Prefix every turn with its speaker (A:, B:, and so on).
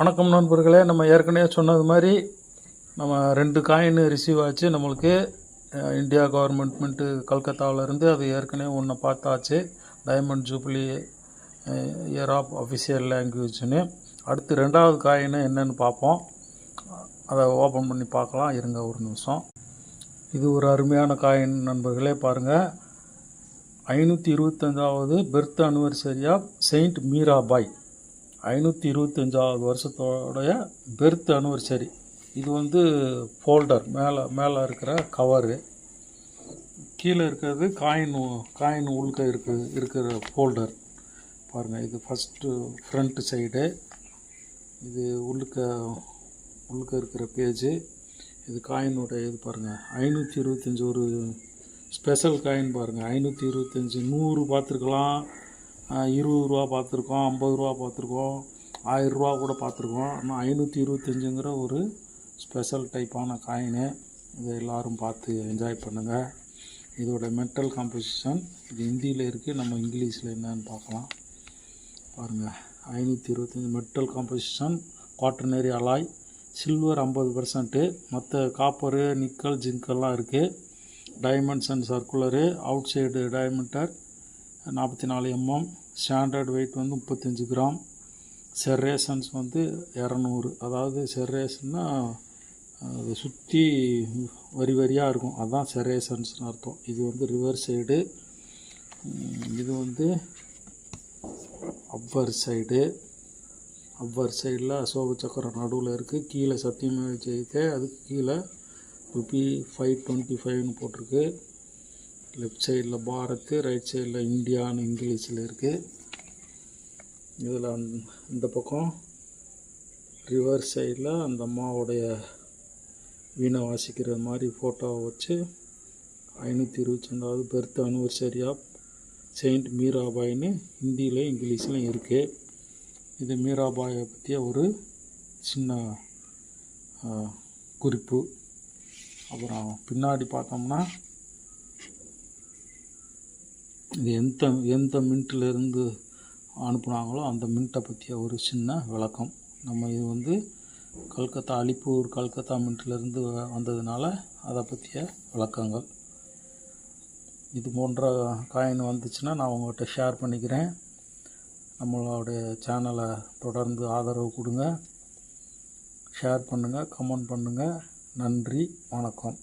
A: வணக்கம் நண்பர்களே நம்ம ஏற்கனவே சொன்னது மாதிரி நம்ம ரெண்டு காயின் ரிசீவ் ஆச்சு. நம்மளுக்கு இந்தியா கவர்மெண்ட்மெண்ட்டு கல்கத்தாவிலேருந்து அது ஏற்கனவே ஒன்று பார்த்தாச்சு. Diamond jubilee year of official லாங்குவேஜ்னு அடுத்து ரெண்டாவது காயின் என்னன்னு பார்ப்போம். அதை ஓப்பன் பண்ணி பார்க்கலாம். இருங்க ஒரு நிமிஷம். இது ஒரு அருமையான காயின் நண்பர்களே பாருங்கள் ஐநூற்றி இருபத்தஞ்சாவது birth anniversary of saint Mirabai. ஐநூற்றி இருபத்தஞ்சாவது வருஷத்தோடைய பெர்த் அனிவர்சரி இது வந்து ஃபோல்டர் மேலே மேலே இருக்கிற கவரு கீழே இருக்கிறது காயின் காயின் உள்க இருக்கு இருக்கிற ஃபோல்டர் பாருங்கள் இது ஃபஸ்ட்டு ஃப்ரண்ட்டு சைடு இது உள்ளுக்க உள்ளுக்க இருக்கிற பேஜு இது காயினுடைய இது பாருங்கள் ஐநூற்றி இருபத்தஞ்சி ஒரு ஸ்பெஷல் காயின் பாருங்கள் ஐநூற்றி இருபத்தஞ்சி நூறு பார்த்துருக்கலாம். இருபது ரூபா பார்த்துருக்கோம் ஐம்பது ரூபா பார்த்துருக்கோம் ஆயிரரூவா கூட பார்த்துருக்கோம். ஆனால் ஐநூற்றி இருபத்தஞ்சுங்கிற ஒரு ஸ்பெஷல் டைப்பான காயினு இதை எல்லோரும் பார்த்து என்ஜாய் பண்ணுங்கள் இதோட மெட்டல் காம்போசிஷன் இது ஹிந்தியில் இருக்குது நம்ம இங்கிலீஷில் என்னன்னு பார்க்கலாம். பாருங்கள் ஐநூற்றி இருபத்தஞ்சி metal composition quaternary alloy silver ஐம்பது பர்சன்ட்டு மற்ற காப்பரு நிக்கல் ஜிங்கெல்லாம் இருக்குது diamonds and circular outside diameter நாற்பத்தி நாலு எம்எம். ஸ்டாண்டர்ட் வெயிட் வந்து முப்பத்தஞ்சு கிராம். செர்ரேஷன்ஸ் வந்து இரநூறு. அதாவது செர்ரேஷன்னா அதை சுற்றி வரி வரியாக இருக்கும். அதுதான் செரேஷன்ஸ்னு அர்த்தம். இது வந்து ரிவர் சைடு இது வந்து அப்பர் சைடு அப்பர் சைடில் அசோக சக்கரம் நடுவில் இருக்குது கீழே சத்தியமே ஜெயித்தே அதுக்கு கீழே ருபி ஃபைவ் டுவெண்ட்டி ஃபைவ்னு போட்டிருக்கு. லெஃப்ட் சைடில் பாரத் ரைட் சைடில் இந்தியான்னு இங்கிலீஷில் இருக்குது இதில் இந்த பக்கம் ரிவர் சைடில் அந்த அம்மாவுடைய வீணை வாசிக்கிற மாதிரி ஃபோட்டோவை வச்சு ஐநூற்றி இருபத்தொண்டாவது பெர்த் அனிவர்சரி ஆஃப் செயின்ட் மீராபாய்னு ஹிந்தியில் இங்கிலீஷ்லையும் இருக்குது இது மீராபாயை பற்றிய ஒரு சின்ன குறிப்பு. அப்புறம் பின்னாடி பார்த்தோம்னா எந்த எந்த மின்ட்டிலேருந்து அனுப்புனாங்களோ அந்த மின்ட்டை பற்றிய ஒரு சின்ன விளக்கம். நம்ம இது வந்து கல்கத்தா அலிப்பூர் கல்கத்தா மின்ட்டிலேருந்து வந்ததுனால அதை பற்றிய விளக்கங்கள். இது போன்ற காயின் வந்துச்சுன்னா நான் உங்கள்கிட்ட ஷேர் பண்ணிக்கிறேன். நம்மளோடைய சேனலை தொடர்ந்து ஆதரவு கொடுங்க. ஷேர் பண்ணுங்கள் கமெண்ட் பண்ணுங்கள் நன்றி வணக்கம்.